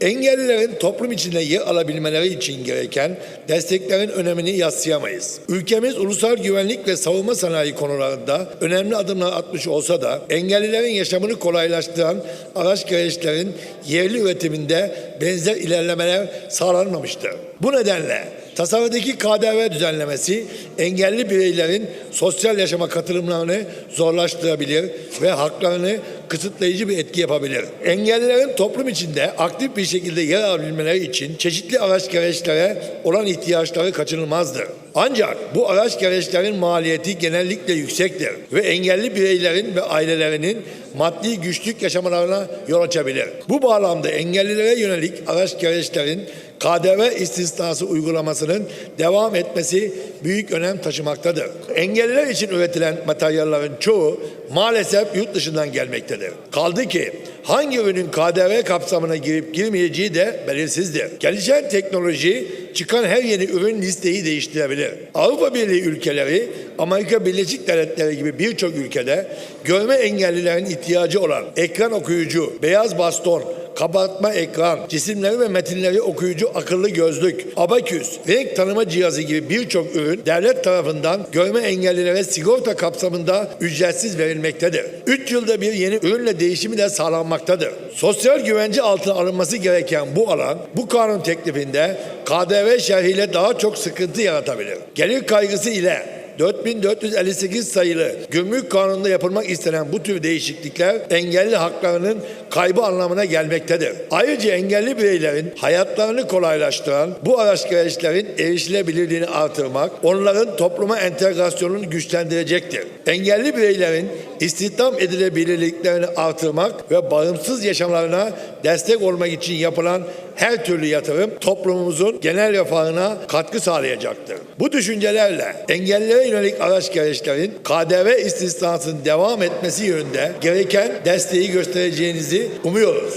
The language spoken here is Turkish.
Engellilerin toplum içinde yer alabilmeleri için gereken desteklerin önemini yatsıyamayız. Ülkemiz ulusal güvenlik ve savunma sanayi konularında önemli adımlar atmış olsa da engellilerin yaşamını kolaylaştıran araç gereçlerin yerli üretiminde benzer ilerlemeler sağlanmamıştır. Bu nedenle Tasarıdaki KDV düzenlemesi engelli bireylerin sosyal yaşama katılımlarını zorlaştırabilir ve haklarını kısıtlayıcı bir etki yapabilir. Engellilerin toplum içinde aktif bir şekilde yer alabilmeleri için çeşitli araç gereçlere olan ihtiyaçları kaçınılmazdır. Ancak bu araç gereçlerin maliyeti genellikle yüksektir ve engelli bireylerin ve ailelerinin maddi güçlük yaşamalarına yol açabilir. Bu bağlamda engellilere yönelik araç gereçlerin KDV istisnası uygulamasının devam etmesi büyük önem taşımaktadır. Engelliler için üretilen materyallerin çoğu maalesef yurt dışından gelmektedir. Kaldı ki hangi ürünün KDV kapsamına girip girmeyeceği de belirsizdir. Gelişen teknoloji çıkan her yeni ürün listeyi değiştirebilir. Avrupa Birliği ülkeleri, Amerika Birleşik Devletleri gibi birçok ülkede görme engellilerin ihtiyacı olan ekran okuyucu, beyaz baston, kabartma ekran, cisimleri ve metinleri okuyucu akıllı gözlük, abaküs, renk tanıma cihazı gibi birçok ürün devlet tarafından görme engellilere sigorta kapsamında ücretsiz verilmektedir. 3 yılda bir yeni ürünle değişimi de sağlanmaktadır. Sosyal güvence altına alınması gereken bu alan bu kanun teklifinde KDV şerhiyle daha çok sıkıntı yaratabilir. Gelir kaygısı ile 4458 sayılı gümrük kanununda yapılmak istenen bu tür değişiklikler engelli haklarının kaybı anlamına gelmektedir. Ayrıca engelli bireylerin hayatlarını kolaylaştıran bu araç gereçlerin erişilebilirliğini artırmak, onların topluma entegrasyonunu güçlendirecektir. Engelli bireylerin istihdam edilebilirliklerini artırmak ve bağımsız yaşamlarına destek olmak için yapılan her türlü yatırım toplumumuzun genel refahına katkı sağlayacaktır. Bu düşüncelerle engellilere yönelik araç gereçlerin KDV istisnasının devam etmesi yönünde gereken desteği göstereceğinizi umuyoruz.